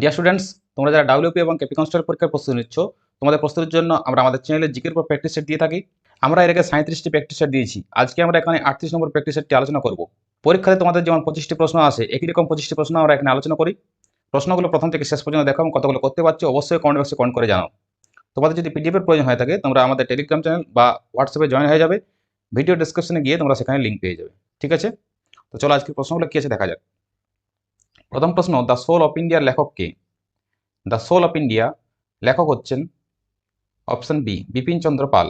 Dear students তোমরা যারা WP এবং কেপি কনস্টেবল পরীক্ষার প্রস্তুতি নিচ্ছ, তোমাদের প্রস্তুতির জন্য আমরা আমাদের চ্যানেলে জিকের উপর প্র্যাকটিস সেট দিয়ে থাকি। আমরা এর আগে সাঁত্রিশটি প্র্যাকটিস সেট দিয়েছি। আজকে আমরা এখানে আটত্রিশ নম্বর প্র্যাকটিস সেটটি আলোচনা করব। পরীক্ষাতে তোমাদের যেমন পঁচিশটি প্রশ্ন আসে, একই রকম পঁচিশটি প্রশ্ন আমরা এখানে আলোচনা করি। প্রশ্নগুলো প্রথম থেকে শেষ পর্যন্ত দেখো কতগুলো করতে পারছ, অবশ্যই কমেন্ট বক্সে কমেন্ট করে জানাও। তোমাদের যদি পিডিএফের প্রয়োজন হয়ে থাকে, তোমরা আমাদের টেলিগ্রাম চ্যানেল বা হোয়াটসঅ্যাপে জয়েন হয়ে যাবে। ভিডিও ডিসক্রিপশনে গিয়ে তোমরা সেখানে লিঙ্ক পেয়ে যাবে। ঠিক আছে? তো চলো আজকে প্রশ্নগুলো কী আছে দেখা যাক। প্রথম প্রশ্ন দ্য সোল অফ ইন্ডিয়ার লেখক কে? দ্য সোল অফ ইন্ডিয়া লেখক হচ্ছেন অপশন বি বিপিন চন্দ্র পাল।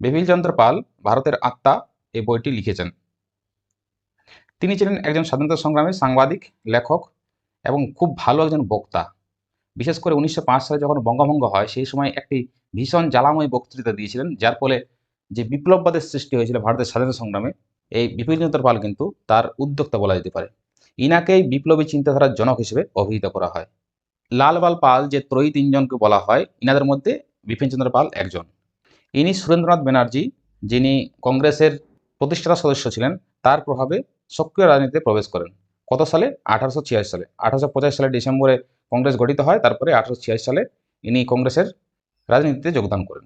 বিপিন চন্দ্র পাল ভারতের আত্মা এই বইটি লিখেছেন। তিনি ছিলেন একজন স্বাধীনতা সংগ্রামী সাংবাদিক, লেখক এবং খুব ভালো একজন বক্তা। বিশেষ করে উনিশশো পাঁচ সালে যখন বঙ্গভঙ্গ হয়, সেই সময় একটি ভীষণ জ্বালাময় বক্তৃতা দিয়েছিলেন, যার ফলে যে বিপ্লববাদের সৃষ্টি হয়েছিল ভারতের স্বাধীনতা সংগ্রামে, এই বিপিন চন্দ্র পাল কিন্তু তার উদ্যোক্তা বলা যেতে পারে। ইনাকেই বিপ্লবী চিন্তাধারার জনক হিসেবে অভিহিত করা হয়। লালবাল পাল যে ত্রয়ী তিনজনকে বলা হয়, ইনাদের মধ্যে বিপিনচন্দ্র পাল একজন। ইনি সুরেন্দ্রনাথ ব্যানার্জি, যিনি কংগ্রেসের প্রতিষ্ঠাতা সদস্য ছিলেন, তার প্রভাবে সক্রিয় রাজনীতিতে প্রবেশ করেন। কত সালে? আঠারোশো ছিয়াশি সালে। আঠারোশো পঁচাশি সালে ডিসেম্বরে কংগ্রেস গঠিত হয়, তারপরে আঠারোশো ছিয়াশি সালে ইনি কংগ্রেসের রাজনীতিতে যোগদান করেন।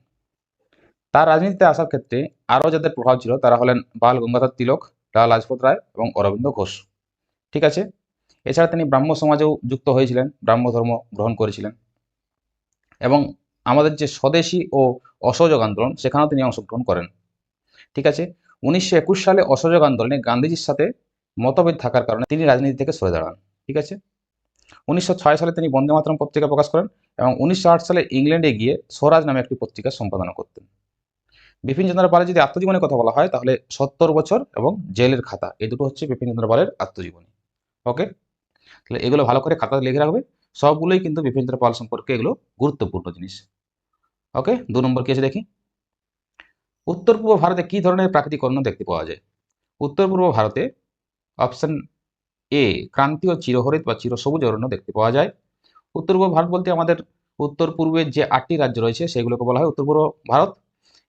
তার রাজনীতিতে আসার ক্ষেত্রে আরও যাদের প্রভাব ছিল, তারা হলেন বাল গঙ্গাধর তিলক, লাল লাজপত রায় এবং অরবিন্দ ঘোষ। ঠিক আছে? এছাড়া তিনি ব্রাহ্ম সমাজেও যুক্ত হয়েছিলেন, ব্রাহ্ম ধর্ম গ্রহণ করেছিলেন। এবং আমাদের যে স্বদেশী ও অসহযোগ আন্দোলন, সেখানেও তিনি অংশগ্রহণ করেন। ঠিক আছে? উনিশশো একুশ সালে অসহযোগ আন্দোলনে গান্ধীজির সাথে মতভেদ থাকার কারণে তিনি রাজনীতি থেকে সরে দাঁড়ান। ঠিক আছে? উনিশশো ছয় সালে তিনি বন্দে মাতরম পত্রিকা প্রকাশ করেন এবং উনিশশো আট সালে ইংল্যান্ডে গিয়ে স্বরাজ নামে একটি পত্রিকা সম্পাদনা করতেন। বিপিন চন্দ্র পালের যদি আত্মজীবনের কথা বলা হয়, তাহলে সত্তর বছর এবং জেলের খাতা এই দুটো হচ্ছে বিপিন চন্দ্র পালের আত্মজীবনী। ওকে তাহলে এগুলো ভালো করে খাতাতে লিখে রাখবে। সবগুলোই কিন্তু চন্দ্র পাল সম্পর্কে এগুলো গুরুত্বপূর্ণ জিনিস। ওকে দু নম্বর কি আছে দেখি। উত্তর পূর্ব ভারতে কি ধরনের প্রাকৃতিক অন্য দেখতে পাওয়া যায়? উত্তর পূর্ব ভারতে অপশন এ ক্রান্তীয় চিরহরিত বা চিরসবুজ অরণ্য দেখতে পাওয়া যায়। উত্তর পূর্ব ভারত বলতে আমাদের উত্তর পূর্বের যে আটটি রাজ্য রয়েছে, সেগুলোকে বলা হয় উত্তর পূর্ব ভারত।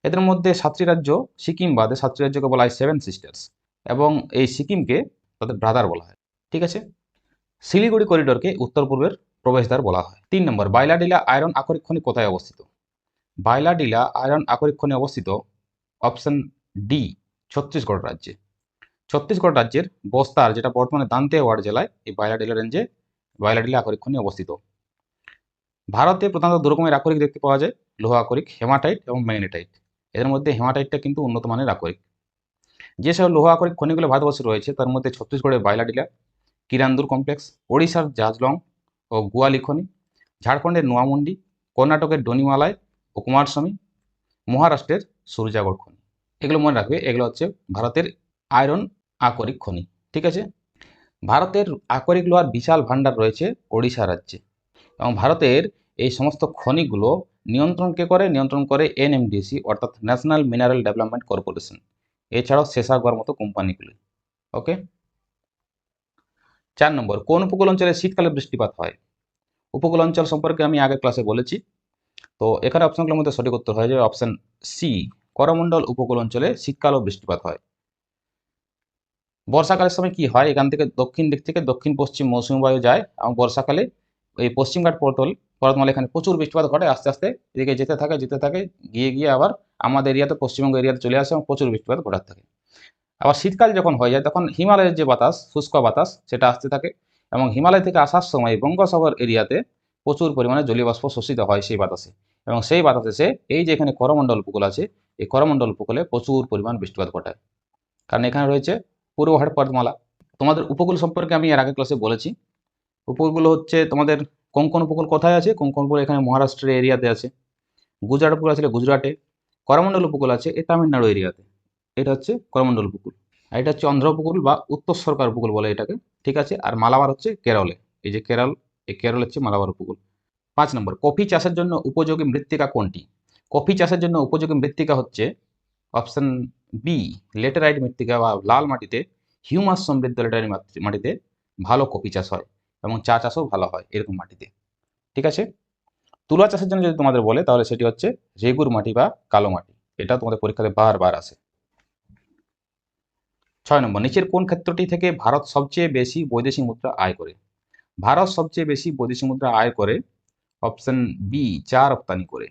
এদের মধ্যে সাতটি রাজ্য, সিকিম বাদে সাতটি রাজ্যকে বলা হয় সেভেন সিস্টার্স। এবং এই সিকিমকে তাদের ব্রাদার বলা হয়। ঠিক আছে? শিলিগুড়ি করিডোরকে উত্তর পূর্বের প্রবেশদ্বার বলা হয়। তিন নম্বর বাইলাডিলা আয়রন আকরিক খনি কোথায় অবস্থিত? বাইলাডিলা আয়রন আকরিক খনি অবস্থিত অপশন ডি ছত্তিশগড় রাজ্যে। ছত্তিশগড় রাজ্যের বস্তার, যেটা বর্তমানে দান্তেওয়াড় জেলায়, এই বাইলাডিলা রেঞ্জে বাইলাডিলা আকরিক খনি অবস্থিত। ভারতে প্রধানত দু রকমের আকরিক দেখতে পাওয়া যায়, লোহা আকরিক, হেমাটাইট এবং ম্যাগনেটাইট। এদের মধ্যে হেমাটাইটটা কিন্তু উন্নত মানের আকরিক। যেসব লোহা আকরিক খনিগুলো ভারতবর্ষে রয়েছে, তার মধ্যে ছত্তিশগড়ের বাইলাডিলা কিরান্দুর কমপ্লেক্স, ওড়িশার জাজলং ও গুয়ালি খনি ঝাড়খণ্ডের নোয়ামুন্ডি, কর্ণাটকের ডনিমালায় ও কুমারস্বামী, মহারাষ্ট্রের সূর্যাগড় খনি। এগুলো মনে রাখবে, এগুলো হচ্ছে ভারতের আয়রন আকরিক খনি, ঠিক আছে? ভারতের আকরিক লোহার বিশাল ভাণ্ডার রয়েছে ওড়িশা রাজ্যে এবং ভারতের এই সমস্ত খনিগুলো নিয়ন্ত্রণ কে করে? নিয়ন্ত্রণ করে এনএমডিসি, অর্থাৎ ন্যাশনাল মিনারেল ডেভেলপমেন্ট কর্পোরেশন। এছাড়াও শেষাগড় মতো কোম্পানিগুলি, ওকে? চার নম্বর, কোন উপকূল অঞ্চলে শীতকালে বৃষ্টিপাত হয়? উপকূল অঞ্চল সম্পর্কে আমি আগের ক্লাসে বলেছি। তো এখানে অপশনগুলোর মধ্যে সঠিক উত্তর হয়ে যাবে অপশন সি করমণ্ডল উপকূল অঞ্চলে শীতকাল ও বৃষ্টিপাত হয়। বর্ষাকালের সময় কি হয়? এখান থেকে দক্ষিণ দিক থেকে দক্ষিণ পশ্চিম মৌসুমী বায়ু যায় এবং বর্ষাকালে এই পশ্চিমঘাট পর্তল পর্বতমালা এখানে প্রচুর বৃষ্টিপাত ঘটে, আস্তে আস্তে এদিকে যেতে থাকে যেতে থাকে, গিয়ে গিয়ে আবার আমাদের এরিয়াতে, পশ্চিমবঙ্গ এরিয়াতে চলে আসে এবং প্রচুর বৃষ্টিপাত ঘটাতে থাকে। আবার শীতকাল যখন হয়ে যায়, তখন হিমালয়ের যে বাতাস, শুষ্ক বাতাস, সেটা আসতে থাকে এবং হিমালয় থেকে আসার সময় বঙ্গোসাগর এরিয়াতে প্রচুর পরিমাণে জলীয়বাষ্প শোষিত হয় সেই বাতাসে এবং সেই বাতাসে সে, এই যে এখানে করমণ্ডল উপকূল আছে, এই করমণ্ডল উপকূলে প্রচুর পরিমাণ বৃষ্টিপাত ঘটায়। কারণ এখানে রয়েছে পূর্বঘাট পর্বতমালা তোমাদের উপকূল সম্পর্কে আমি এর আগে ক্লাসে বলেছি। উপকূলগুলো হচ্ছে তোমাদের কোঙ্কন উপকূল কোথায় আছে কোঙ্কন উপকূল এখানে মহারাষ্ট্রের এরিয়াতে আছে গুজরাট উপকূল আছে, গুজরাটে। করমণ্ডল উপকূল আছে, এই তামিলনাড়ু এরিয়াতে। এটা হচ্ছে করমণ্ডল উপকূল। আর এটা হচ্ছে অন্ধ্র উপকূল বা উত্তর সরকার উপকূল বলে এটাকে, ঠিক আছে? আর মালাবার হচ্ছে কেরলে। এই যে কেরল, এই কেরল হচ্ছে মালাবার উপকূল। পাঁচ নম্বর, কফি চাষের জন্য উপযোগী মৃত্তিকা কোনটি? কফি চাষের জন্য উপযোগী মৃত্তিকা হচ্ছে অপশন বি, লেটেরাইট মৃত্তিকা বা লাল মাটিতে, হিউমাস সমৃদ্ধ লেটারাইট মাটিতে ভালো কফি চাষ হয় এবং চা চাষও ভালো হয় এরকম মাটিতে। ঠিক আছে? তুলা চাষের জন্য যদি তোমাদের বলে, তাহলে সেটি হচ্ছে রেগুর মাটি বা কালো মাটি। এটা তোমাদের পরীক্ষাতে বারবার আসে। ছয় নম্বর, নিচের কোন ক্ষেত্রটি থেকে ভারত সবচেয়ে বেশি বৈদেশিক মুদ্রা আয় করে? ভারত সবচেয়ে বেশি বৈদেশিক মুদ্রা আয় করে অপশন বি চা রপ্তানি করে।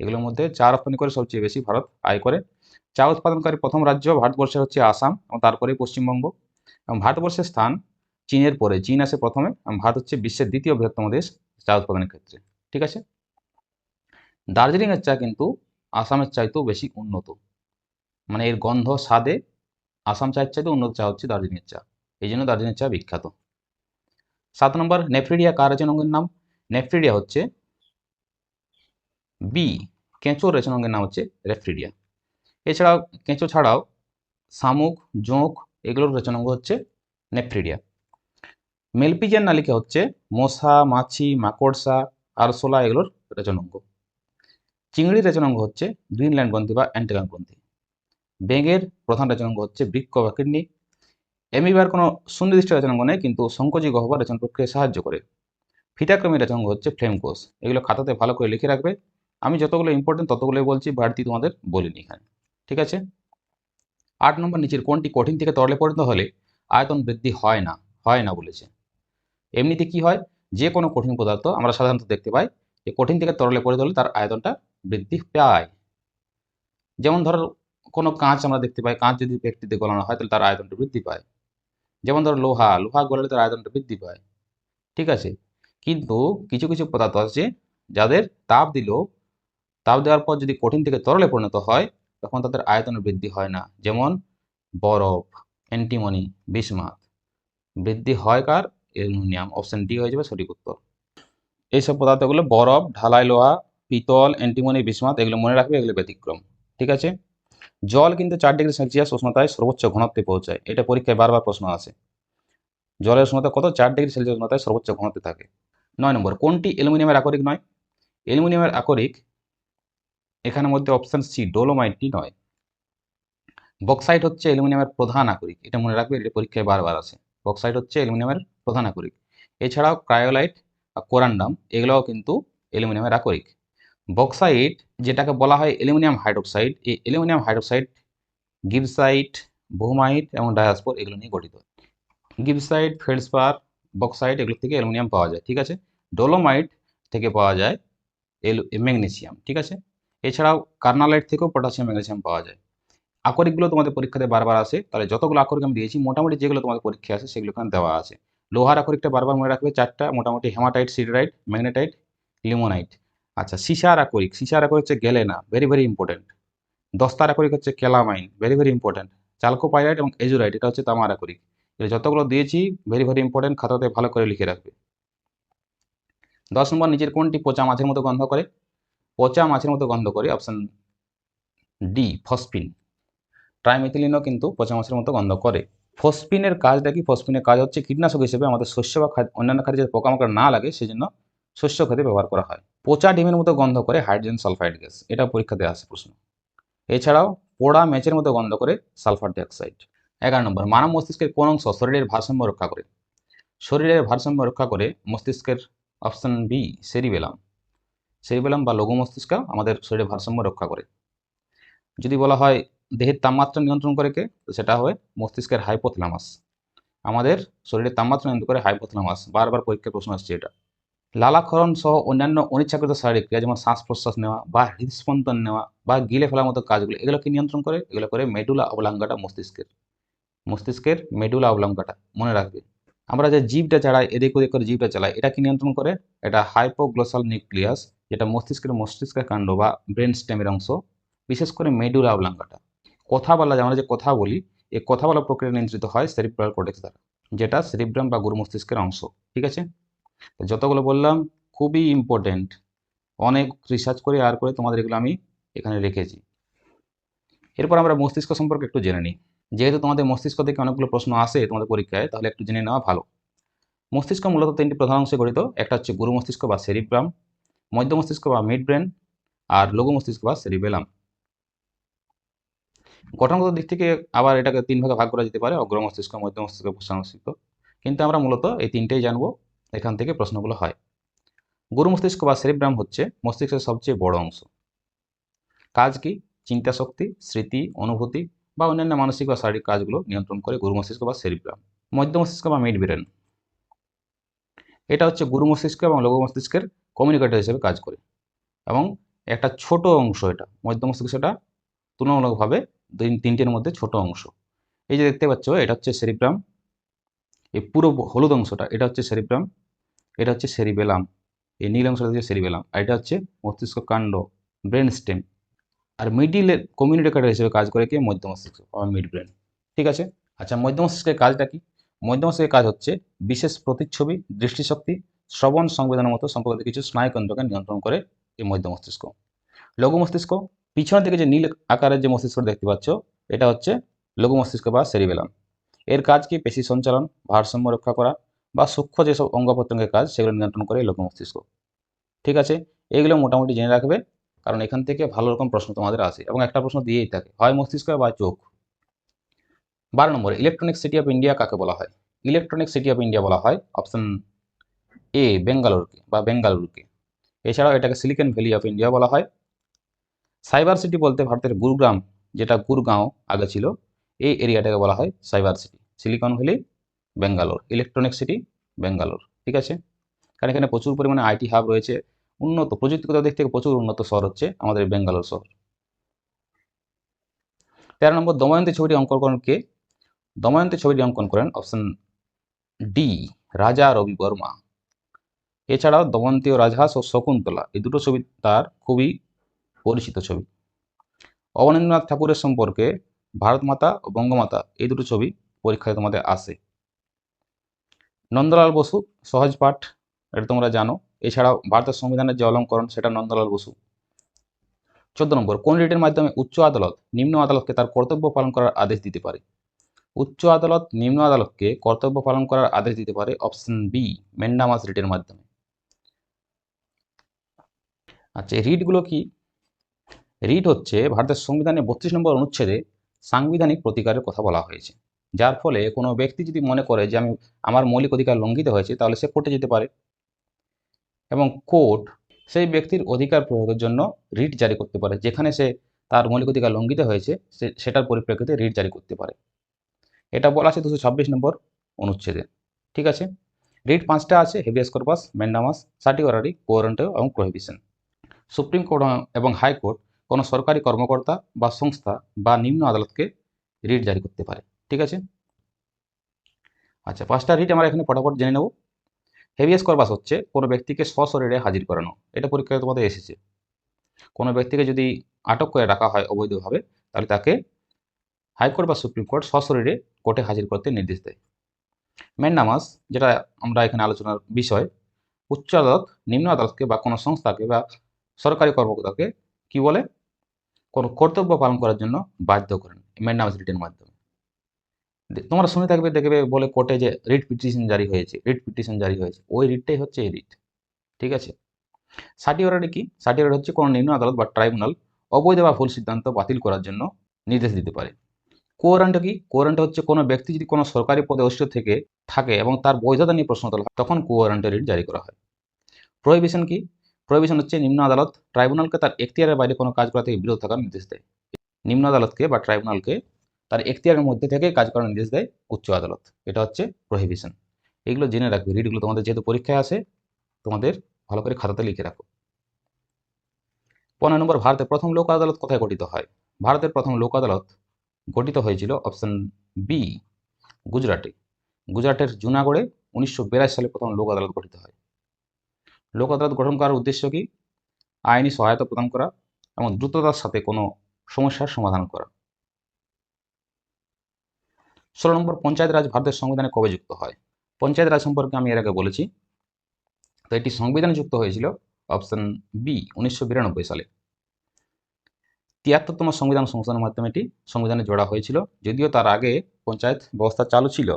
এগুলোর মধ্যে চা রপ্তানি করে সবচেয়ে বেশি ভারত আয় করে। চা উৎপাদনকারী প্রথম রাজ্য ভারতবর্ষে হচ্ছে আসাম এবং তারপরে পশ্চিমবঙ্গ। এবং ভারতবর্ষের স্থান চীনের পরে, চীন আসে প্রথমে। এবং ভারত হচ্ছে বিশ্বের দ্বিতীয় বৃহত্তম দেশ চা উৎপাদনের ক্ষেত্রে। ঠিক আছে? দার্জিলিংয়ের চা কিন্তু আসামের চাইতেও বেশি উন্নত। মানে এর গন্ধ, স্বাদে আসাম চায়ের চাইতে উন্নত চা হচ্ছে দার্জিলিংয়ের চা। এই জন্য দার্জিলিংয়ের চা বিখ্যাত। সাত নম্বর, নেফ্রিডিয়া, কার রেচনাঙ্গের নাম? নেফ্রিডিয়া হচ্ছে বি কেঁচোর রেচনাঙ্গের নাম হচ্ছে রেফ্রিডিয়া। এছাড়াও, কেঁচো ছাড়াও শামুক, জোঁক, এগুলোর রেচনাঙ্গ হচ্ছে নেফ্রিডিয়া। মেলপিজিয়ান নালিকা হচ্ছে মশা, মাছি, মাকড়সা, আরশোলা, এগুলোর রেচনাঙ্গ চিংড়ির রেচনাঙ্গ হচ্ছে গ্রিনল্যান্ড গ্রন্থি বা অ্যান্টেলান গ্রন্থি। ব্যাঙের প্রধান রেচনাঙ্গ হচ্ছে বৃক্ষ বা কিডনি। এমিবার কোনো সুনির্দিষ্ট রেচনাঙ্গ নেই কিন্তু সংকোচী গহ্বর রেচন প্রক্রিয়ায় সাহায্য করে। ফিটাক্রমী রেচনাঙ্গ হচ্ছে ফ্লেম কোষ এগুলো খাতাতে ভালো করে লিখে রাখবে। আমি যতগুলো ইম্পর্টেন্ট ততগুলোই বলছি, বাড়তি তোমাদের বলিনি এখানে। ঠিক আছে? আট নম্বর নিচের কোনটি কঠিন থেকে তরলে পরিণত হলে আয়তন বৃদ্ধি হয় না হয় না বলেছে। এমনিতে কি হয়? যে কোনো কঠিন পদার্থ আমরা সাধারণত দেখতে পাই, যে কঠিন থেকে তরলে পরিণত হলে তার আয়তনটা বৃদ্ধি পায়। যেমন ধরো কোনো কাঁচ আমরা দেখতে পাই, কাঁচ যদি ব্যক্তিতে গলানো হয়, তাহলে তার আয়তনটা বৃদ্ধি পায়। যেমন ধরো লোহা লোহা গলালে তার আয়তনটা বৃদ্ধি পায়। ঠিক আছে? কিন্তু কিছু কিছু পদার্থ আছে যাদের তাপ দিল, তাপ দেওয়ার পর যদি কঠিন থেকে তরলে পরিণত হয়, তখন তাদের আয়তন বৃদ্ধি হয় না। যেমন বরফ অ্যান্টিমনি বিসমাত। বৃদ্ধি হয় কার? অ্যালুমিনিয়াম। অপশন ডি হয়ে যাবে সঠিক উত্তর। এইসব পদার্থগুলো বরফ, ঢালাই লোহা, পিতল অ্যান্টিমনি বিসমাত, এগুলো মনে রাখবে, এগুলো ব্যতিক্রম। ঠিক আছে? জল কিন্তু চার ডিগ্রি সেলসিয়াস উষ্ণতায় সর্বোচ্চ ঘনত্বে পৌঁছায়। এটা পরীক্ষায় বারবার প্রশ্ন আসে। জলের উষ্ণতা কত? চার ডিগ্রি সেলসিয়াস উষ্ণতায় সর্বোচ্চ ঘনত্বে থাকে। নয় নম্বর, কোনটি অ্যালুমিনিয়ামের আকরিক নয়? অ্যালুমিনিয়ামের আকরিক এখানের মধ্যে অপশন সি ডোলোমাইটটি নয়। বক্সাইট হচ্ছে অ্যালুমিনিয়ামের প্রধান আকরিক। এটা মনে রাখবে, এটা পরীক্ষায় বারবার আসে। বক্সাইট হচ্ছে অ্যালুমিনিয়ামের প্রধান আকরিক। এছাড়াও ক্রায়োলাইট কোরান্ডাম, এগুলোও কিন্তু অ্যালুমিনিয়ামের আকরিক। বক্সাইট যেটাকে বলা হয় অ্যালুমিনিয়াম হাইড্রোক্সাইড, এই অ্যালুমিনিয়াম হাইড্রোক্সাইড গিবসাইট বহুমাইট এবং ডায়াসপোর এগুলো নিয়ে গঠিত। গিবসাইট ফেল্ডস্পার বক্সাইট এগুলো থেকে অ্যালুমিনিয়াম পাওয়া যায়, ঠিক আছে? ডোলোমাইট থেকে পাওয়া যায় ম্যাগনেসিয়াম, ঠিক আছে? এছাড়াও কার্নালাইট থেকেও পটাশিয়াম, ম্যাগনেসিয়াম পাওয়া যায়। আকরিকগুলো তোমাদের পরীক্ষাতে বারবার আসে, তাহলে যতগুলো আকরিক আমি দিয়েছি, মোটামুটি যেগুলো তোমাদের পরীক্ষা আসে সেগুলো এখানে দেওয়া আছে। লোহার আকরিকটা বারবার মনে রাখবে, চারটা, মোটামুটি হেমাটাইট, সিডরাইট, ম্যাগনেটাইট, লিমোনাইট। আচ্ছা সিসার আকরিক। সিসার আকরিক হচ্ছে গেলেনা ভেরি ভেরি ইম্পর্টেন্ট দস্তার আকরিক হচ্ছে calamine very very important chalcopyrite এবং এজুরাইট, এটা হচ্ছে তামার আকরিক। যতগুলো দিয়েছি ভেরি ভেরি ইম্পর্টেন্ট খাতাতে ভালো করে লিখে রাখবে। দশ নম্বর, নিচের কোনটি পচা মাছের মতো গন্ধ করে? পচা মাছের মতো গন্ধ করে অপশন ডি ফসফিন ট্রাইমেথিলিনও কিন্তু পচা মাছের মতো গন্ধ করে। ফসফিনের কাজটা কি? ফসফিনের কাজ হচ্ছে কীটনাশক হিসেবে আমাদের শস্য বা অন্যান্য খাদ্য যাতে পোকামাকড় না লাগে, সেজন্য শস্য খেতে ব্যবহার করা হয়। পচা ডিমের মতো গন্ধ করে হাইড্রোজেন সালফাইড গ্যাস, এটা পরীক্ষাতে আসে প্রশ্ন। এছাড়াও পোড়া ম্যাচের মতো গন্ধ করে সালফার ডাইঅক্সাইড। এগারো নম্বর, মানব মস্তিষ্কের কোন অংশ শরীরের ভারসাম্য রক্ষা করে? শরীরের ভারসাম্য রক্ষা করে মস্তিষ্কের অপশন বি, সেরিবেলাম। সেরিবেলাম বা লঘু মস্তিষ্ক আমাদের শরীরের ভারসাম্য রক্ষা করে। যদি বলা হয় দেহের তাপমাত্রা নিয়ন্ত্রণ করে কে, তো সেটা হয় মস্তিষ্কের হাইপোথ্যালামাস আমাদের শরীরের তাপমাত্রা নিয়ন্ত্রণ করে হাইপোথ্যালামাস বারবার পরীক্ষায় প্রশ্ন আসছে এটা। লালাক্ষরণ সহ অন্যান্য অনিচ্ছাকৃত শারীরিক ক্রিয়া, যেমন শ্বাস প্রশ্বাস নেওয়া বা হৃদস্পন্দন নেওয়া বা গিলে ফেলার মতো কাজগুলো, এগুলোকে নিয়ন্ত্রণ করে, এগুলো করে মেডুলা অবলাঙ্গাটা মস্তিষ্কের মস্তিষ্কের মেডুলা অবলাঙ্গাটা মনে রাখবে। আমরা যে জীবটা চালাই, এদিক ওদিক করে জীবটা চালাই এটা কি নিয়ন্ত্রণ করে এটা হাইপোগ্লোসাল নিউক্লিয়াস যেটা মস্তিষ্কের মস্তিষ্কের কাণ্ড বা ব্রেন স্টেমের অংশ, বিশেষ করে মেডুলা অবলাঙ্গাটা। কথা বলা আমরা যে কথা বলি, এই কথা বলা প্রক্রিয়া নিয়ন্ত্রিত হয় সেরিব্রাল কর্টেক্স দ্বারা, যেটা সেরিব্রাম বা গুরু মস্তিষ্কের অংশ, ঠিক আছে? যতগুলো বললাম, খুবই ইম্পর্টেন্ট অনেক রিসার্চ করে আর করে তোমাদের এগুলো আমি এখানে রেখেছি। এরপর আমরা মস্তিষ্ক সম্পর্কে একটু জেনে নিই। যেহেতু তোমাদের মস্তিষ্ক থেকে অনেকগুলো প্রশ্ন আসে তোমাদের পরীক্ষায়, তাহলে একটু জেনে নেওয়া ভালো। মস্তিষ্ক মূলত তিনটি প্রধান অংশে গঠিত। একটা হচ্ছে গুরু মস্তিষ্ক বা সেরিব্রাম মধ্য মস্তিষ্ক বা মিড ব্রেন আর লঘু মস্তিষ্ক বা সেরিবেলাম গঠনগত দিক থেকে আবার এটাকে তিন ভাগে ভাগ করা যেতে পারে অগ্র মস্তিষ্ক মধ্য মস্তিষ্ক মস্তিষ্ক কিন্তু আমরা মূলত এই তিনটেই জানব। এখান থেকে প্রশ্নগুলো হয়। গুরু মস্তিষ্ক বা সেরিব্রাম হচ্ছে মস্তিষ্কের সবচেয়ে বড় অংশ। কাজ কি? চিন্তা শক্তি, স্মৃতি, অনুভূতি বা অন্যান্য মানসিক বা শারীরিক কাজগুলো নিয়ন্ত্রণ করে গুরু মস্তিষ্ক বা সেরিব্রাম। মধ্য মস্তিষ্ক বা মিড ব্রেন। এটা হচ্ছে গুরু মস্তিষ্ক এবং লঘু মস্তিষ্কের কমিউনিকেটর হিসেবে কাজ করে এবং একটা ছোট অংশ এটা। মধ্য মস্তিষ্কটা তুলনামূলকভাবে দুই তিনটের মধ্যে ছোট অংশ। এই যে দেখতে পাচ্ছ, এটা হচ্ছে সেরিব্রাম। এই পুরো হলুদ অংশটা, এটা হচ্ছে সেরিব্রাম। এটা হচ্ছে সেরিবেলাম এই নীল অংশটা হচ্ছে সেরিবেলাম আর এটা হচ্ছে মস্তিষ্ক কাণ্ড ব্রেন স্টেম আর মিডিলের কমিউনিকেটর হিসেবে কাজ করে কি? মধ্য মস্তিষ্ক মিড ব্রেন ঠিক আছে? আচ্ছা মধ্য মস্তিষ্কের কাজটা কি? মধ্য মস্তিষ্কের কাজ হচ্ছে বিশেষ প্রতিচ্ছবি, দৃষ্টিশক্তি, শ্রবণ সংবেদনের মতো সম্পর্কিত কিছু স্নায়ুকেন্দ্রকে নিয়ন্ত্রণ করে এই মধ্য মস্তিষ্ক লঘু মস্তিষ্ক পিছনের থেকে যে নীল আকারের যে মস্তিষ্ক দেখতে পাচ্ছ, এটা হচ্ছে লঘু মস্তিষ্ক বা সেরিবেলাম এর কাজ কি? পেশি সঞ্চালন, ভারসাম্য রক্ষা করা বা সূক্ষ্ম যেসব অঙ্গ প্রত্যঙ্গের কাজ, সেগুলো নিয়ন্ত্রণ করে লঘু মস্তিষ্ক। ঠিক আছে? এইগুলো মোটামুটি জেনে রাখবে, কারণ এখান থেকে ভালো রকম প্রশ্ন তোমাদের আসে এবং একটা প্রশ্ন দিয়েই থাকে, হয় মস্তিষ্ক বা চোখ? বারো নম্বর ইলেকট্রনিক সিটি অফ ইন্ডিয়া কাকে বলা হয়? ইলেকট্রনিক সিটি অফ ইন্ডিয়া বলা হয় অপশন এ বেঙ্গালুরুকে বা বেঙ্গালুরুকে এছাড়াও এটাকে সিলিকন ভ্যালি অফ ইন্ডিয়া বলা হয়। সাইবার সিটি বলতে ভারতের গুরুগ্রাম, যেটা গুরগাঁও আগে ছিল, এই এরিয়াটাকে বলা হয় cyber city silicon valley Bangalore electronic city Bangalore ঠিক আছে? কারণ এখানে প্রচুর পরিমাণে আইটি হাব রয়েছে, উন্নত, প্রযুক্তিগত দিক থেকে প্রচুর উন্নত শহর হচ্ছে আমাদের বেঙ্গালোর শহর। তেরো নম্বর, দময়ন্তী ছবিটি অঙ্কন করেন কে? দময়ন্তী ছবিটি অঙ্কন করেন অপশন ডি রাজা রবি বর্মা। এছাড়াও দময়ন্তী ও রাজহাঁস ও শকুন্তলা, এই দুটো ছবি তার খুবই পরিচিত ছবি। অবনীন্দ্রনাথ ঠাকুরের সম্পর্কে ভারত মাতা ও বঙ্গমাতা, এই দুটো ছবি পরীক্ষায় তোমাদের আসে। নন্দলাল বসু, সহজ পাঠ, এটা তোমরা জানো। এছাড়াও ভারতের সংবিধানের যে অলঙ্করণ, সেটা নন্দলাল বসু। চোদ্দ নম্বর, কোন রিটের মাধ্যমে উচ্চ আদালত নিম্ন আদালতকে তার কর্তব্য পালন করার আদেশ দিতে পারে? উচ্চ আদালত নিম্ন আদালতকে কর্তব্য পালন করার আদেশ দিতে পারে অপশন বি, মেন্ডামাস রিটের মাধ্যমে। আচ্ছা রিটগুলো কি? রিট হচ্ছে ভারতের সংবিধানে বত্রিশ নম্বর অনুচ্ছেদে সাংবিধানিক প্রতিকারের কথা বলা হয়েছে। যার ফলে কোনো ব্যক্তি যদি মনে করে যে আমি আমার মৌলিক অধিকার লঙ্ঘিত হয়েছে, তাহলে সে কোর্টে যেতে পারে। এবং কোর্ট সেই ব্যক্তির অধিকার প্রয়োগের জন্য রিট জারি করতে পারে, যেখানে সে তার মৌলিক অধিকার লঙ্ঘিত হয়েছে, সে, সেটার পরিপ্রেক্ষিতে রিট জারি করতে পারে। এটা বলা আছে দুশো ছাব্বিশ নম্বর অনুচ্ছেদে। ঠিক আছে? রিট পাঁচটা আছে, habeas corpus mandamus, certiorari quo warranto এবং প্রহিবিশন। সুপ্রিম কোর্ট এবং হাইকোর্ট কোনো সরকারি কর্মকর্তা বা সংস্থা বা নিম্ন আদালতকে রিট জারি করতে পারে। ঠিক আছে? আচ্ছা পাঁচটা রিট আমরা এখানে ফটাফট জেনে নেব। হেভিয়াস কর্পাস হচ্ছে, কোনো ব্যক্তিকে সশরীরে হাজির করানো। এটা পরীক্ষায় তোমাদের এসেছে। কোনো ব্যক্তিকে যদি আটক করে রাখা হয় অবৈধভাবে, তাহলে তাকে হাইকোর্ট বা সুপ্রিম কোর্ট সশরীরে কোর্টে হাজির করতে নির্দেশ দেয়। ম্যান্ডামাস যেটা আমরা এখানে আলোচনার বিষয়, উচ্চ আদালত, নিম্ন আদালতকে বা কোনো সংস্থাকে বা সরকারি কর্মকর্তাকে কি বলে? কোনো কর্তব্য পালন করার জন্য বাধ্য করেন। ম্যান্ডামাস রিটের মাধ্যমে। তোমরা শুনে থাকবে, দেখবে বলে কোর্টে যে রিট পিটিশন জারি হয়েছে, রিট পিটিশন জারি হয়েছে। ওই রিটটাই হচ্ছে এই রিট, ঠিক আছে? সার্টি সার্টিওরারি কি? সার্টিওরারি হচ্ছে কোনো নিম্ন আদালত বা ট্রাইব্যুনাল অবৈধ বা ভুল সিদ্ধান্ত বাতিল করার জন্য নির্দেশ দিতে পারে। কোয়ারেন্ট কি? কোয়ারেন্ট হচ্ছে কোনো ব্যক্তি যদি কোনো সরকারি পদে অধিষ্ঠিত থেকে থাকে এবং তার বৈধতা নিয়ে প্রশ্ন তোলা, তখন কোয়ারেন্টের রিট জারি করা হয়। প্রহিবিশন কি? প্রহিবিশন হচ্ছে নিম্ন আদালত ট্রাইব্যুনালকে তার এখতিয়ারের বাইরে কোনো কাজ করা থেকে বিরত থাকার নির্দেশ দেয়। নিম্ন আদালতকে বা ট্রাইব্যুনালকে তার এখতিয়ারের মধ্যে থেকে কাজ করার নির্দেশ দেয় উচ্চ আদালত। এটা হচ্ছে প্রহিবিশন এগুলো জেনে রাখবে। রিটগুলো তোমাদের যেহেতু পরীক্ষায় আসে তোমাদের ভালো করে খাতাতে লিখে রাখো। পনেরো নম্বর, ভারতের প্রথম লোক আদালত কোথায় গঠিত হয়? ভারতের প্রথম লোক আদালত গঠিত হয়েছিল অপশন বি গুজরাটে। গুজরাটের জুনাগড়ে উনিশশো বিরাশি সালে প্রথম লোক আদালত গঠিত হয়। লোক আদালত গঠন করার উদ্দেশ্য কি? আইনি সহায়তা প্রদান করা এবং দ্রুততার সাথে কোনো সমস্যার সমাধান করা। ষোলো নম্বর পঞ্চায়েত রাজ ভারতের সংবিধানে কবে যুক্ত হয়? পঞ্চায়েত রাজ সম্পর্কে আমি এর আগে বলেছি। তো এটি সংবিধানে যুক্ত হয়েছিল অপশন বি উনিশশো বিরানব্বই সালে। তিয়াত্তরতম সংবিধান সংশোধনের মাধ্যমে এটি সংবিধানে জোড়া হয়েছিল। যদিও তার আগে পঞ্চায়েত ব্যবস্থা চালু ছিল,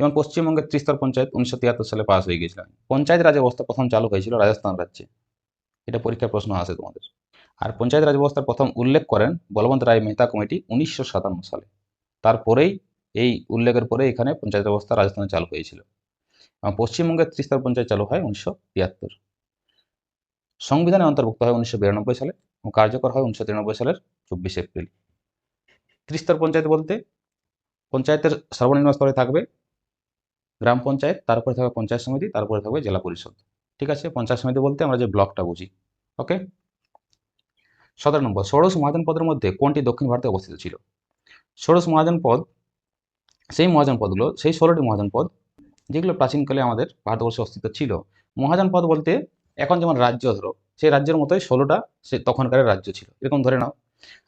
যেমন পশ্চিমবঙ্গের ত্রিস্তর পঞ্চায়েত উনিশশো তিয়াত্তর সালে পাস হয়ে গিয়েছিল পঞ্চায়েত রাজ ব্যবস্থা প্রথম চালু হয়েছিল রাজস্থান রাজ্যে। এটা পরীক্ষার প্রশ্ন আসে তোমাদের। আর পঞ্চায়েত রাজ ব্যবস্থার প্রথম উল্লেখ করেন বলবন্ত রায় মেহতা কমিটি উনিশশো সাতান্ন সালে। তারপরেই এই উল্লেখের পরে এখানে পঞ্চায়েত ব্যবস্থা রাজস্থানে চালু হয়েছিল। এবং পশ্চিমবঙ্গের ত্রিস্তর পঞ্চায়েত চালু হয় উনিশশো তিয়াত্তর। সংবিধানে অন্তর্ভুক্ত হয় উনিশশো বিরানব্বই সালে এবং কার্যকর হয় উনিশশো তিরানব্বই সালের চব্বিশে এপ্রিল। ত্রিস্তর পঞ্চায়েত বলতে পঞ্চায়েতের সর্বনিম্ন স্তরে থাকবে গ্রাম পঞ্চায়েত, তারপরে থাকবে পঞ্চায়েত সমিতি, তারপরে থাকবে জেলা পরিষদ। ঠিক আছে? পঞ্চায়েত সমিতি বলতে আমরা যে ব্লকটা বুঝি। ওকে? সতেরো নম্বর, ষোড়শ মহাজন পদের মধ্যে কোনটি দক্ষিণ ভারতে অবস্থিত ছিল? ষোড়শ মহাজন পদ সেই মহাজন পদগুলো, সেই ষোলোটি মহাজন পদ, যেগুলো প্রাচীনকালে আমাদের ভারতবর্ষে অস্তিত্ব ছিল। মহাজন পদ বলতে এখন যেমন রাজ্য ধরো, সেই রাজ্যের মতোই ষোলোটা সে তখনকার রাজ্য ছিল। এরকম ধরে নাও।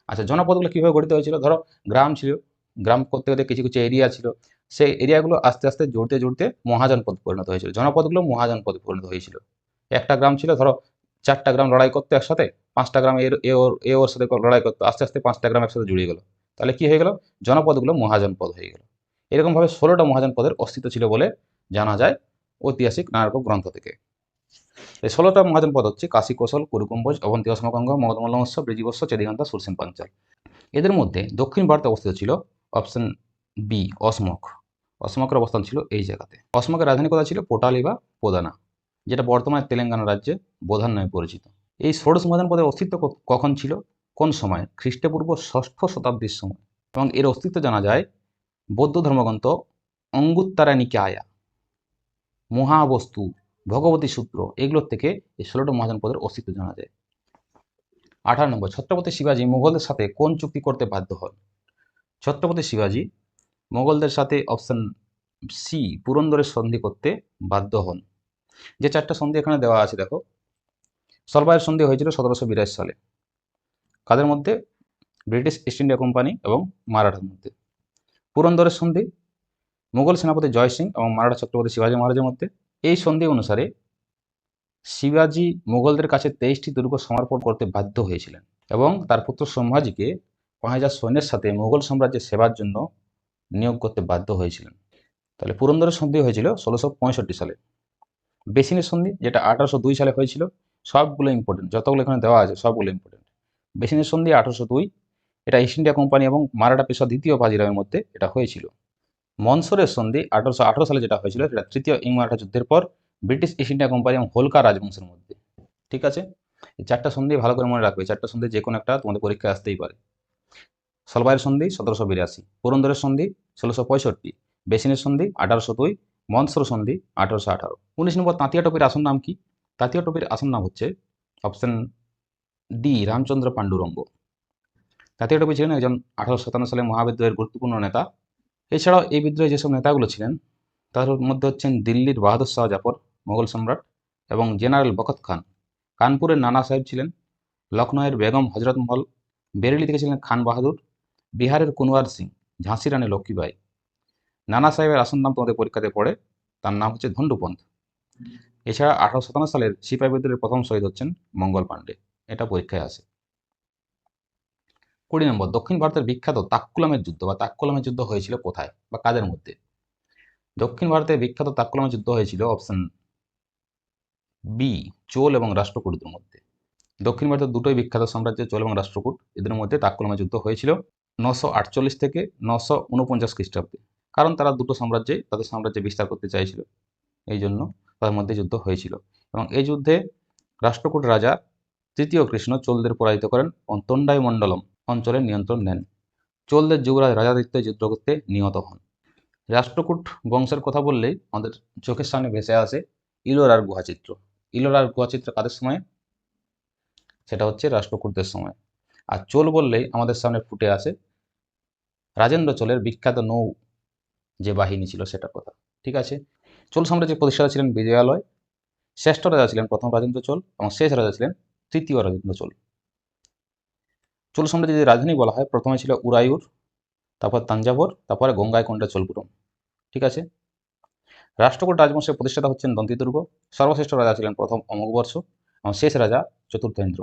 আচ্ছা জনপদগুলো কীভাবে গঠিত হয়েছিল? ধরো, গ্রাম ছিল, গ্রাম করতে করতে কিছু কিছু এরিয়া ছিল। সেই এরিয়াগুলো আস্তে আস্তে জুড়তে জুড়তে মহাজনপদ পরিণত হয়েছিল। জনপদগুলো মহাজনপদে পরিণত হয়েছিল। একটা গ্রাম ছিল, ধরো, চারটা গ্রাম লড়াই করতো একসাথে, পাঁচটা গ্রাম এর, এ ওর এ ওর সাথে লড়াই করতো, আস্তে আস্তে পাঁচটা গ্রাম একসাথে জুড়ে গেল। তাহলে কি হয়ে গেল? জনপদগুলো মহাজনপদ হয়ে গেল। এরকমভাবে ষোলোটা মহাজন পদের অস্তিত্ব ছিল বলে জানা যায় ঐতিহাসিক নানা রকম গ্রন্থ থেকে। এই ষোলোটা মহাজন পদ হচ্ছে কাশী কৌশল, কুরুকুম্ভজ, অবন্তী অসমগঙ্গ মগধমল্ল উৎসব বৃজিবস্ব চেদিগান্তা সুরসেন পাঞ্চাল। এদের মধ্যে দক্ষিণ ভারতে অবস্থিত ছিল অপশন বি, অসমক। অসমকের অবস্থান ছিল এই জায়গাতে। অসমকের রাজধানী কোথায় ছিল? পোটালি বা পোদানা, যেটা বর্তমানে তেলেঙ্গানা রাজ্যে বোধান নামে পরিচিত। এই ষোড়শ মহাজন পদের অস্তিত্ব কখন ছিল? কোন সময়? খ্রিস্টপূর্ব ষষ্ঠ শতাব্দীর সময়। এবং এর অস্তিত্ব জানা যায় বৌদ্ধ ধর্মগ্রন্থ অঙ্গুত্তারা নিকায়া মহাবস্তু, ভগবতী সূত্র এগুলোর থেকে এই ষোলোটা মহাজনপদের অস্তিত্ব জানা যায়। আঠারো নম্বর, ছত্রপতি শিবাজী মুঘলদের সাথে কোন চুক্তি করতে বাধ্য হন? ছত্রপতি শিবাজী মোগলদের সাথে অপশন সি পুরন্দরের সন্ধি করতে বাধ্য হন। যে চারটা সন্ধি এখানে দেওয়া আছে, দেখো। সর্বায়ের সন্ধি হয়েছিল সতেরোশো বিরাশি সালে। কাদের মধ্যে? ব্রিটিশ ইস্ট ইন্ডিয়া কোম্পানি এবং মারাঠার মধ্যে। পুরন্দরের সন্ধি, মুঘল সেনাপতি জয় সিং এবং মারাঠা চক্রবর্তী শিবাজী মহারাজের মধ্যে। এই সন্ধি অনুসারে শিবাজী মুঘলদের কাছে তেইশটি দুর্গ সমর্পণ করতে বাধ্য হয়েছিলেন এবং তার পুত্র সম্ভাজিকে পাঁচ হাজার সৈন্যের সাথে মুঘল সাম্রাজ্যের সেবার জন্য নিয়োগ করতে বাধ্য হয়েছিলেন। তাহলে পুরন্দরের সন্ধি হয়েছিল ষোলোশো পঁয়ষট্টি সালে। বেসিনের সন্ধি, যেটা আঠারোশো দুই সালে হয়েছিল, সবগুলো ইম্পর্টেন্ট যতগুলো এখানে দেওয়া আছে সবগুলো ইম্পর্টেন্ট বেসিনের সন্ধি আঠারোশো দুই এটা ইস্ট ইন্ডিয়া কোম্পানি এবং মারাঠা পেশা দ্বিতীয় বাজিরামের মধ্যে এটা হয়েছিল। মনসুরের সন্ধি আঠারোশো আঠারো সালে যেটা হয়েছিল, সেটা তৃতীয় ইং মারাঠা যুদ্ধের পর ব্রিটিশ ইস্ট ইন্ডিয়া কোম্পানি এবং হোলকা রাজবংশের মধ্যে। ঠিক আছে? এই চারটা সন্ধি ভালো করে মনে রাখবে। চারটা সন্ধি যে কোনো একটা তোমাদের পরীক্ষায় আসতেই পারে। সলবাইয়ের সন্ধি সতেরোশো বিরাশি, পুরন্দরের সন্ধি ষোলোশো পঁয়ষট্টি, বেসিনের সন্ধি আঠারোশো দুই, মনসুর সন্ধি আঠারোশো আঠারো। উনিশ নম্বর তাঁতিয়া টপির আসন নাম কি? তাঁতিয়া টপির আসন নাম হচ্ছে অপশন ডি রামচন্দ্র পাণ্ডুরঙ্গ তাঁতিয়া টপি ছিলেন একজন আঠারোশো সাতান্ন সালে মহাবিদ্রোহের গুরুত্বপূর্ণ নেতা। এছাড়াও এই বিদ্রোহে যেসব নেতাগুলো ছিলেন, তার মধ্যে হচ্ছেন দিল্লির বাহাদুর শাহ জাফর, মোগল সম্রাট এবং জেনারেল বখত খান। কানপুরের নানা সাহেব ছিলেন লখনৌয়ের বেগম হজরত মহল, বেরেলি থেকে ছিলেন খান বাহাদুর, বিহারের কুনওয়ার সিং, ঝাঁসি রানী লক্ষ্মীবাই নানা সাহেবের আসন নাম তোমাদের পরীক্ষাতে পড়ে, তার নাম হচ্ছে ধন্ডুপন্থ। এছাড়া আঠারোশো সাতান্ন সালের সিপাহী বিদ্রোহের প্রথম শহীদ হচ্ছেন মঙ্গল পাণ্ডে, এটা পরীক্ষায় আসে। কুড়ি নম্বর, দক্ষিণ ভারতের বিখ্যাত তাক্কুলামের যুদ্ধ বা তাক্কুলামের যুদ্ধ হয়েছিল কোথায় বা কাদের মধ্যে? দক্ষিণ ভারতে বিখ্যাত তাক্কুলামের যুদ্ধ হয়েছিল অপশন বি চোল এবং রাষ্ট্রকূটদের মধ্যে। দক্ষিণ ভারতের দুটোই বিখ্যাত সাম্রাজ্য, চোল এবং রাষ্ট্রকূট, এদের মধ্যে তাক্কুলামের যুদ্ধ হয়েছিল নশো আটচল্লিশ থেকে নশো উনপঞ্চাশ খ্রিস্টাব্দে। কারণ তারা দুটো সাম্রাজ্যে তাদের সাম্রাজ্যে বিস্তার করতে চাইছিল। এই জন্য তাদের মধ্যে যুদ্ধ হয়েছিল। এবং এই যুদ্ধে রাষ্ট্রকূট রাজা তৃতীয় কৃষ্ণ চোলদের পরাজিত করেন এবং তন্ডাই মণ্ডলম। অঞ্চলের নিয়ন্ত্রণ নেন। চোলদের যুবরাজ রাজাদিত্য যুদ্ধ করতে নিহত হন। রাষ্ট্রকূট বংশের কথা বললেই আমাদের চোখের সামনে ভেসে আসে ইলোরার গুহাচিত্র। ইলোরার গুহাচিত্র কাদের সময়? সেটা হচ্ছে রাষ্ট্রকূটদের সময়। আর চোল বললেই আমাদের সামনে ফুটে আসে রাজেন্দ্র চোলের বিখ্যাত নৌ যে বাহিনী ছিল সেটার কথা। ঠিক আছে? চোল সাম্রাজ্যের প্রতিষ্ঠাতা ছিলেন বিজয়ালয়। শ্রেষ্ঠ রাজা ছিলেন প্রথম রাজেন্দ্র চোল এবং শেষ রাজা ছিলেন তৃতীয় রাজেন্দ্র চোল। চোল সাম্রাজ্যের রাজধানী বলা হয়, প্রথমে ছিল উরায়ুর, তারপর তাঞ্জাভর, তারপরে গঙ্গাইকোন্ডা চোলপুরম ঠিক আছে? রাষ্ট্রকূট রাজবংশের প্রতিষ্ঠাতা হচ্ছেন দন্তিদুর্গ। সর্বশ্রেষ্ঠ রাজা ছিলেন প্রথম অমোঘবর্ষ এবং শেষ রাজা চতুর্থেন্দ্র।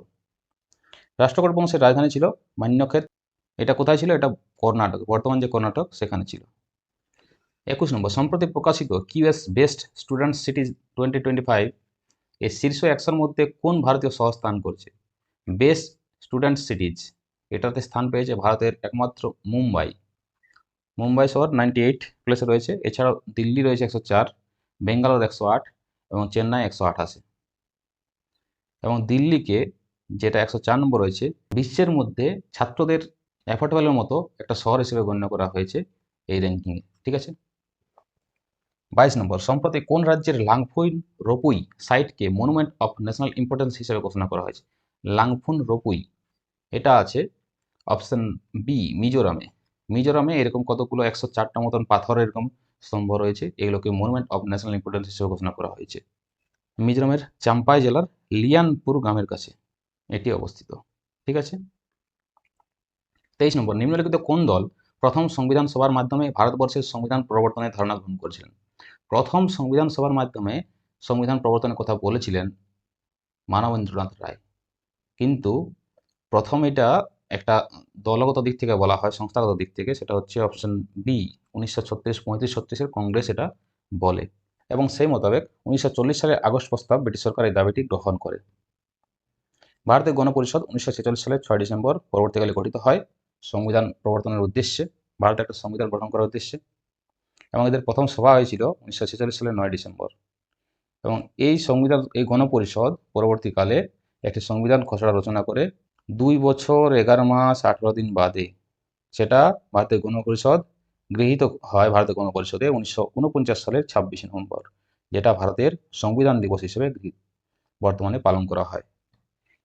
রাষ্ট্রকূট বংশের রাজধানী ছিল মান্যক্ষেত এটা কোথায় ছিল? এটা কর্ণাটক, বর্তমান যে কর্ণাটক, সেখানে ছিল। একুশ নম্বর, সম্প্রতি প্রকাশিত QS best student cities twenty twenty five এই শীর্ষ একশোর মধ্যে কোন ভারতীয় শহর স্থান করছে? Best student cities. এটাতে স্থান পেয়েছে ভারতের একমাত্র মুম্বাই। মুম্বাই শহর নাইনটি এইট প্লেসে রয়েছে। এছাড়াও দিল্লি রয়েছে একশো চার, বেঙ্গালোর একশো আট এবং চেন্নাই একশো আঠাশি এবং দিল্লিকে যেটা একশো চার নম্বর রয়েছে, বিশ্বের মধ্যে ছাত্রদের অ্যাফোর্ডেবলের মতো একটা শহর হিসেবে গণ্য করা হয়েছে এই র্যাঙ্কিংয়ে ঠিক আছে? বাইশ নম্বর, সম্প্রতি কোন রাজ্যের লাংফুইন রোপুই সাইটকে মনুমেন্ট অফ ন্যাশনাল ইম্পর্টেন্স হিসেবে ঘোষণা করা হয়েছে? লাংফুন রোপুই। এটা আছে অপশন বি, মিজোরামে। মিজোরামে এরকম কতগুলো একশো চারটা মতন পাথর এরকম স্তম্ভ রয়েছে, এগুলোকে মনুমেন্ট অফ ন্যাশনাল ইম্পর্টেন্স হিসেবে ঘোষণা করা হয়েছে। মিজোরামের চাম্পাই জেলার লিয়ানপুর গ্রামের কাছে এটি অবস্থিত, ঠিক আছে? তেইশ নম্বর, নিম্নলিখিত কোন দল প্রথম সংবিধান সভার মাধ্যমে ভারতবর্ষের সংবিধান প্রবর্তনের ধারণা গ্রহণ করেছিলেন? প্রথম সংবিধান সভার মাধ্যমে সংবিধান প্রবর্তনের কথা বলেছিলেন মানবেন্দ্রনাথ রায়। কিন্তু প্রথম এটা একটা দলগত দিক থেকে বলা হয়, সংস্থাগত দিক থেকে, সেটা হচ্ছে অপশন বি উনিশশো ছত্রিশ, পঁয়ত্রিশ ছত্রিশের কংগ্রেস এটা বলে। এবং সেই মোতাবেক উনিশশো চল্লিশ সালের আগস্ট প্রস্তাব ব্রিটিশ সরকার এই দাবিটি গ্রহণ করে। ভারতের গণপরিষদ উনিশশো ছেচল্লিশ সালের ছয় ডিসেম্বর পরবর্তীকালে গঠিত হয়। সংবিধান প্রবর্তনের উদ্দেশ্যে ভারতের একটা সংবিধান গঠন করার উদ্দেশ্যে। এবং এদের প্রথম সভা হয়েছিল উনিশশো ছেচল্লিশ সালের নয় ডিসেম্বর। এবং এই সংবিধান, এই গণপরিষদ পরবর্তীকালে একটি সংবিধান খসড়া রচনা করে দুই বছর, এগারো মাস, আঠারো দিন বাদে। সেটা ভারতের গণপরিষদ গৃহীত হয় ভারতের গণপরিষদে উনিশশো উনপঞ্চাশ সালের ছাব্বিশে নভেম্বর, যেটা ভারতের সংবিধান দিবস হিসেবে বর্তমানে পালন করা হয়।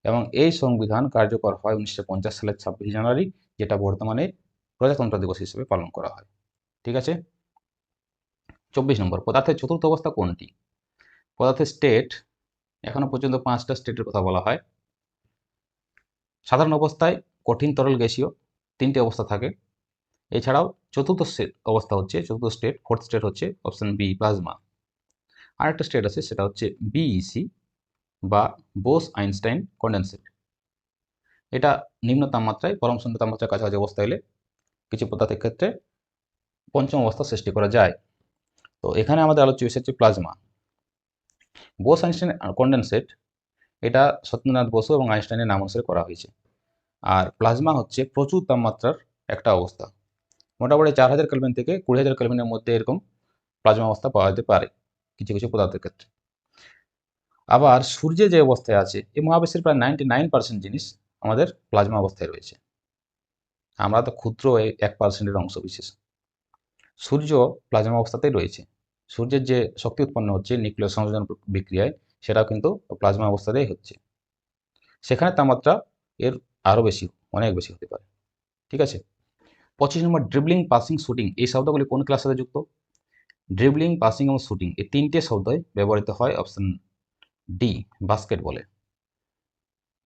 এবং এই সংবিধান কার্যকর হয় উনিশশো পঞ্চাশ সালের ছাব্বিশে জানুয়ারি, যেটা বর্তমানে প্রজাতন্ত্র দিবস হিসেবে পালন করা হয়। ঠিক আছে? চব্বিশ নম্বর, পদার্থের চতুর্থ অবস্থা কোনটি? পদার্থের স্টেট এখনও পর্যন্ত পাঁচটা স্টেটের কথা বলা হয়। সাধারণ অবস্থায় কঠিন তরল গ্যাসীয় তিনটে অবস্থা থাকে। এছাড়াও চতুর্থ অবস্থা হচ্ছে, চতুর্থ স্টেট ফোর্থ স্টেট হচ্ছে অপশন বি প্লাজমা আরেকটা স্টেট আছে, সেটা হচ্ছে বিইসি বা বোস আইনস্টাইন কন্ডেন্সেট এটা নিম্ন তাপমাত্রায়, পরম শূন্য তাপমাত্রার কাছাকাছি অবস্থা এলে কিছু পদার্থের ক্ষেত্রে পঞ্চম অবস্থা সৃষ্টি করা যায়। তো এখানে আমাদের আলোচ্য বিষয় হচ্ছে প্লাজমা বোস আইনস্টাইন কন্ডেন্সেট এটা সত্যেন্দ্রনাথ বসু এবং আইনস্টাইনের নাম অনুসারে করা হয়েছে। আর প্লাজমা হচ্ছে প্রচুর তাপমাত্রার একটা অবস্থা। মোটামুটি চার হাজার কেলভিন থেকে কুড়ি হাজার কেলভিনের মধ্যে এরকম প্লাজমা অবস্থা পাওয়া যেতে পারে কিছু কিছু পদার্থের ক্ষেত্রে। আবার সূর্যে যে অবস্থায় আছে এই মহাবিশ্বের প্রায় নাইনটি নাইন পার্সেন্ট জিনিস আমাদের প্লাজমা অবস্থায় রয়েছে। আমরা তো ক্ষুদ্র এক পার্সেন্টের অংশ বিশেষ। সূর্য প্লাজমা অবস্থাতেই রয়েছে। সূর্যের যে শক্তি উৎপন্ন হচ্ছে নিউক্লিয় সংযোজন বিক্রিয়ায় সেটাও কিন্তু প্লাজমা অবস্থাতেই হচ্ছে। সেখানে তাপমাত্রা এর আরও বেশি, অনেক বেশি হতে পারে। ঠিক আছে? পঁচিশ নম্বর ড্রিবলিং পাসিং শুটিং এই শব্দগুলি কোন ক্লাসের সাথে যুক্ত? ড্রিবলিং পাসিং এবং শুটিং এই তিনটে শব্দই ব্যবহৃত হয় অপশন ডি বাস্কেটবলে